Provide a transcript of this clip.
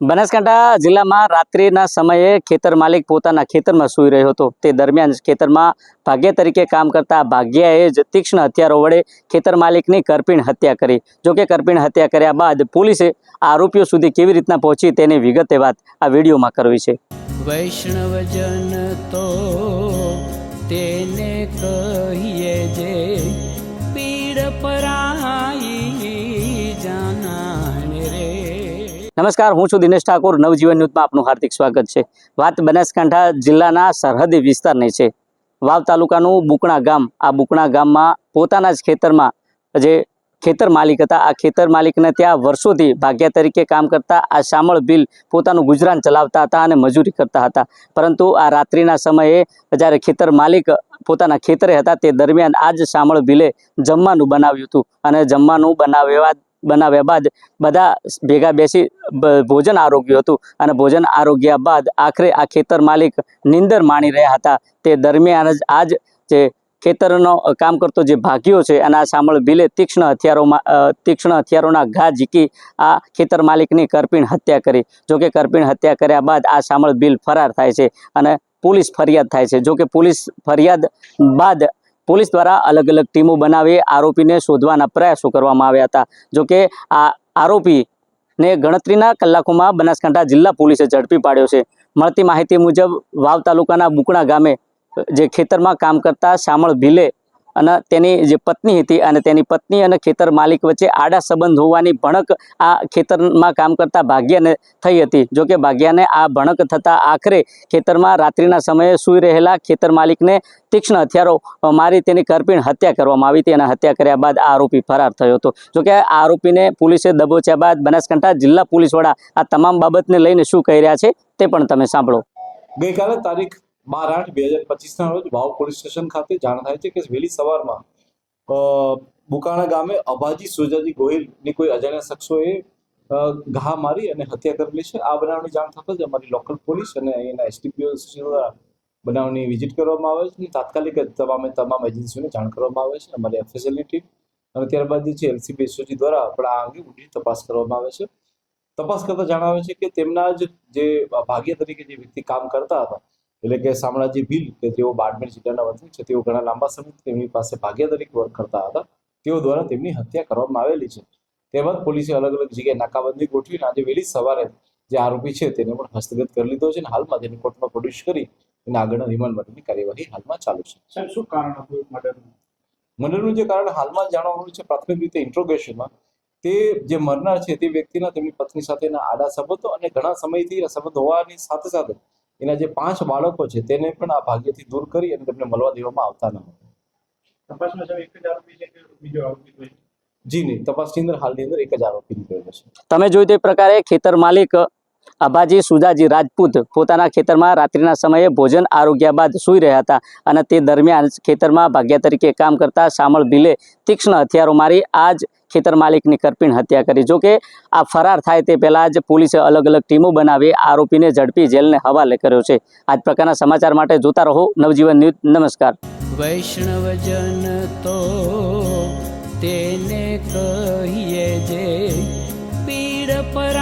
બનાસકાંઠા જિલ્લામાં રાત્રિના સમયે ખેતર માલિક પોતાના ખેતરમાં સૂઈ રહ્યો હતો. તે દરમિયાન ખેતરમાં ભાગ્ય તરીકે કામ કરતા ભાગ્યાએ જ તીક્ષ્ણ હથિયારો વડે ખેતર માલિકની કરપીણ હત્યા કરી. જોકે કરપીણ હત્યા કર્યા બાદ પોલીસે આરોપીઓ સુધી કેવી રીતના પહોંચી તેની વિગતે વાત આ વિડીયોમાં કરવી છે. વૈષ્ણવજન તો તેને કહીએ જે પીડ પરાઈ નમસ્કાર, હું છું દિનેશ ઠાકોર. નવજીવન ન્યૂઝમાં આપનું હાર્દિક સ્વાગત છે. વાત બનાસકાંઠા જિલ્લાના સરહદી વિસ્તારની છે. વાવ તાલુકાનું બુકણા ગામ. આ બુકણા ગામમાં પોતાના જ ખેતરમાં, જે ખેતર માલિક હતા, આ ખેતર માલિકને ત્યાં વર્ષોથી ભાગ્યા તરીકે કામ કરતા, આ શામળ બિલ પોતાનું ગુજરાન ચલાવતા હતા અને મજૂરી કરતા હતા. પરંતુ આ રાત્રિના સમયે જ્યારે ખેતર માલિક પોતાના ખેતરે હતા, તે દરમિયાન આ જ શામળ બિલે જમવાનું બનાવ્યું હતું. અને જમવાનું બનાવ્યા બનાવ્યા બાદ બધા ભેગા બેસી ભોજન આરોગ્યું હતું. અને ભોજન આરોગ્યા બાદ આખરે આ ખેતર માલિક નિંદર માણી રહ્યા હતા. તે દરમિયાન જ આજ જે ખેતરનો કામ કરતો જે ભાગ્યો છે અને આ સામળ બિલે તીક્ષ્ણ હથિયારોમાં તીક્ષ્ણ હથિયારોના ઘા ઝીકી આ ખેતર માલિકની કરપીણ હત્યા કરી. જોકે કરપીણ હત્યા કર્યા બાદ આ સામળ બિલ ફરાર થાય છે અને પોલીસ ફરિયાદ થાય છે. જોકે પોલીસ ફરિયાદ બાદ પોલીસ દ્વારા અલગ અલગ ટીમો બનાવી આરોપીને શોધવાના પ્રયાસો કરવામાં આવ્યા હતા. જોકે આ આરોપીને ગણતરીના કલાકોમાં બનાસકાંઠા જિલ્લા પોલીસે ઝડપી પાડ્યો છે. મળતી માહિતી મુજબ વાવ તાલુકાના બુકણા ગામે જે ખેતરમાં કામ કરતા શામળ ભીલે અને તેની જે પત્ની હતી અને તેની પત્ની અને ખેતર માલિક વચ્ચે આડા સંબંધ હોવાની ભણક આ ખેતરમાં કામ કરતા ભાગ્યાને થઈ હતી. જોકે ભાગ્યાને આ ભણક થતાં આખરે ખેતરમાં રાત્રિના સમયે સૂઈ રહેલા ખેતર માલિકને તીક્ષ્ણ હથિયારો મારી તેની કરપીણ હત્યા કરવામાં આવી હતી અને હત્યા કર્યા બાદ આ આરોપી ફરાર થયો હતો. જોકે આ આરોપીને પોલીસે દબોચ્યા બાદ બનાસકાંઠા જિલ્લા પોલીસ વડા આ તમામ બાબતને લઈને શું કહી રહ્યા છે તે પણ તમે સાંભળો. ગઈકાલે તારીખ બાર આઠ બે હજાર પચીસના રોજ વાવ પોલીસ સ્ટેશન ખાતે જાણ થાય છે કે વહેલી સવારમાં બુકાણા ગામે અભાજી સુજાજી ગોહિલની કોઈ અજાણ્યા શખ્સોએ ઘા મારી અને હત્યા કરેલી છે. આ બનાવની જાણ થતાં જ અમારી લોકલ પોલીસ અને અહીંના એસટીપીઓ દ્વારા બનાવની વિઝિટ કરવામાં આવે છે અને તાત્કાલિક જ તમામે તમામ એજન્સીઓને જાણ કરવામાં આવે છે અમારી એફએસએલની ટીમ અને ત્યારબાદ જે છે એલસીબી એસઓજી દ્વારા પણ આ અંગે ઊંડી તપાસ કરવામાં આવે છે. તપાસ કરતા જણાવે છે કે તેમના જ જે ભાગ્ય તરીકે જે વ્યક્તિ કામ કરતા હતા એટલે કે શામળાજી ભીલ કે જેઓ બાડમેર જિલ્લાના વતની છે તેઓ ઘણા લાંબા સમયથી તેમની પાસે ભાગ્ય તરીકે વર્ક કરતા હતા. તેઓ દ્વારા તેમની હત્યા કરવામાં આવેલી છે. તેમજ પોલીસે અલગ અલગ જગ્યાએ નાકાબંધી ગોઠવીને આજે વહેલી સવારે જે આરોપી છે તેને પણ હસ્તગત કરી લીધો છે અને હાલમાં તેને કોર્ટમાં પ્રોડ્યુસ કરી અને આગળના રિમાન્ડ માટેની કાર્યવાહી હાલમાં ચાલુ છે. સાહેબ શું કારણ હતું મર્ડરનું? મર્ડરનું જે કારણ હાલમાં જાણવા મળ્યું છે પ્રાથમિક રીતે ઇન્ટ્રોગેશનમાં. તે જે મરનાર છે તે વ્યક્તિના તેમની પત્ની સાથેના આડા સંબંધો અને ઘણા સમયથી સંબંધ હોવાની સાથે સાથે એના જે પાંચ બાળકો છે તેને પણ આ ભાગ્યથી દૂર કરી અને તેમને મળવા દેવામાં આવતા ન હતા જ નહીં તપાસની અંદર હાલની અંદર એક જ આરોપી નીકળેલો છે. તમે જોયું તે પ્રકારે ખેતર માલિક અભાજી સુજાજી રાજપૂત પોતાના ખેતરમાં રાત્રિના સમયે ભોજન આરોગ્યા બાદ સૂઈ રહ્યા હતા અને તે દરમિયાન ખેતરમાં ભાગ્યા તરીકે કામ કરતા શામળ ભીલે તીક્ષ્ણ હથિયારો મારી આ જ ખેતર માલિકની કરપીણ હત્યા કરી. જોકે આ ફરાર થાય તે પહેલાં જ પોલીસે અલગ અલગ ટીમો બનાવી આરોપીને ઝડપી જેલને હવાલે કર્યો છે. આ જ પ્રકારના સમાચાર માટે જોતા રહો. નવજીવન ન્યૂઝ, નમસ્કાર. વૈષ્ણવજન તો તેને કહીએ જે પીડ પરાઈ